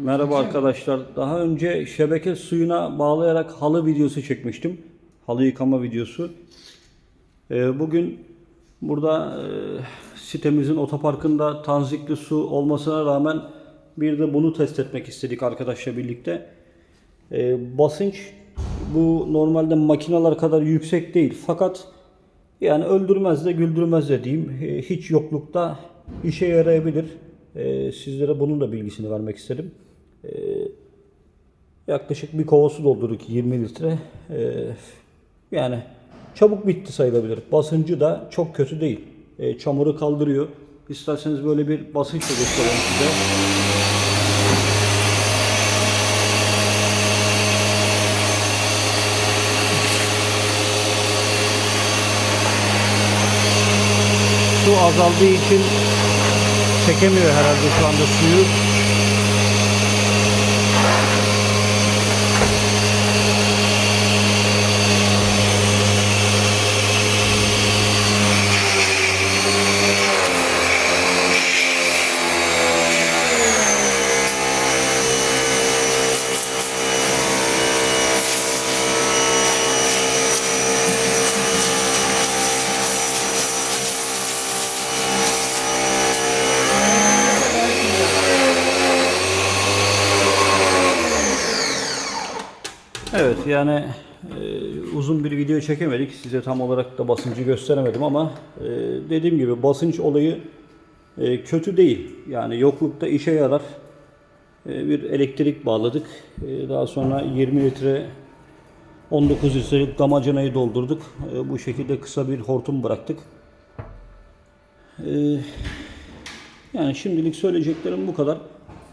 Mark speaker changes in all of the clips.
Speaker 1: Merhaba arkadaşlar. Daha önce şebeke suyuna bağlayarak halı videosu çekmiştim. Halı yıkama videosu. Ee, Bugün burada e, sitemizin otoparkında tanzikli su olmasına rağmen bir de bunu test etmek istedik arkadaşla birlikte. Ee, Basınç bu normalde makineler kadar yüksek değil fakat yani öldürmez de güldürmez de diyeyim. E, Hiç yoklukta işe yarayabilir. E, Sizlere bunun da bilgisini vermek istedim. E, Yaklaşık bir kova su doldurduk 20 litre. E, Yani çabuk bitti sayılabilir. Basıncı da çok kötü değil. E, Çamuru kaldırıyor. İsterseniz böyle bir basınç da göstereyim size. Su azaldığı için çekemiyor herhalde şu anda suyu. Evet yani e, uzun bir video çekemedik. Size tam olarak da basıncı gösteremedim ama e, dediğim gibi basınç olayı e, kötü değil. Yani yoklukta işe yarar. E, bir elektrik bağladık. E, daha sonra 20 litre 19 litrelik damacanayı doldurduk. E, bu şekilde kısa bir hortum bıraktık. E, yani şimdilik söyleyeceklerim bu kadar.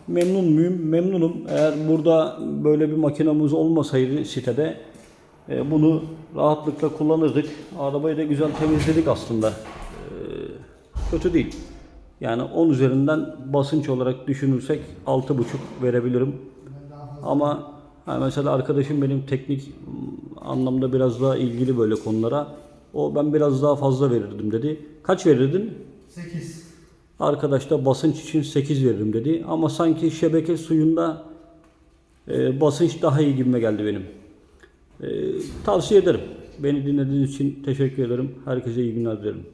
Speaker 1: Memnun muyum? Memnunum. Eğer burada böyle bir makinamız olmasaydı sitede e, bunu rahatlıkla kullanırdık. Arabayı da güzel temizledik aslında. E, kötü değil. Yani 10 üzerinden basınç olarak düşünürsek 6,5 verebilirim. Ama ha mesela arkadaşım benim teknik anlamda biraz daha ilgili böyle konulara. O ben biraz daha fazla verirdim dedi. Kaç verirdin?
Speaker 2: 8.
Speaker 1: Arkadaş da basınç için 8 veririm dedi. Ama sanki şebeke suyunda e, basınç daha iyi gibime geldi benim. E, tavsiye ederim. Beni dinlediğiniz için teşekkür ederim. Herkese iyi günler dilerim.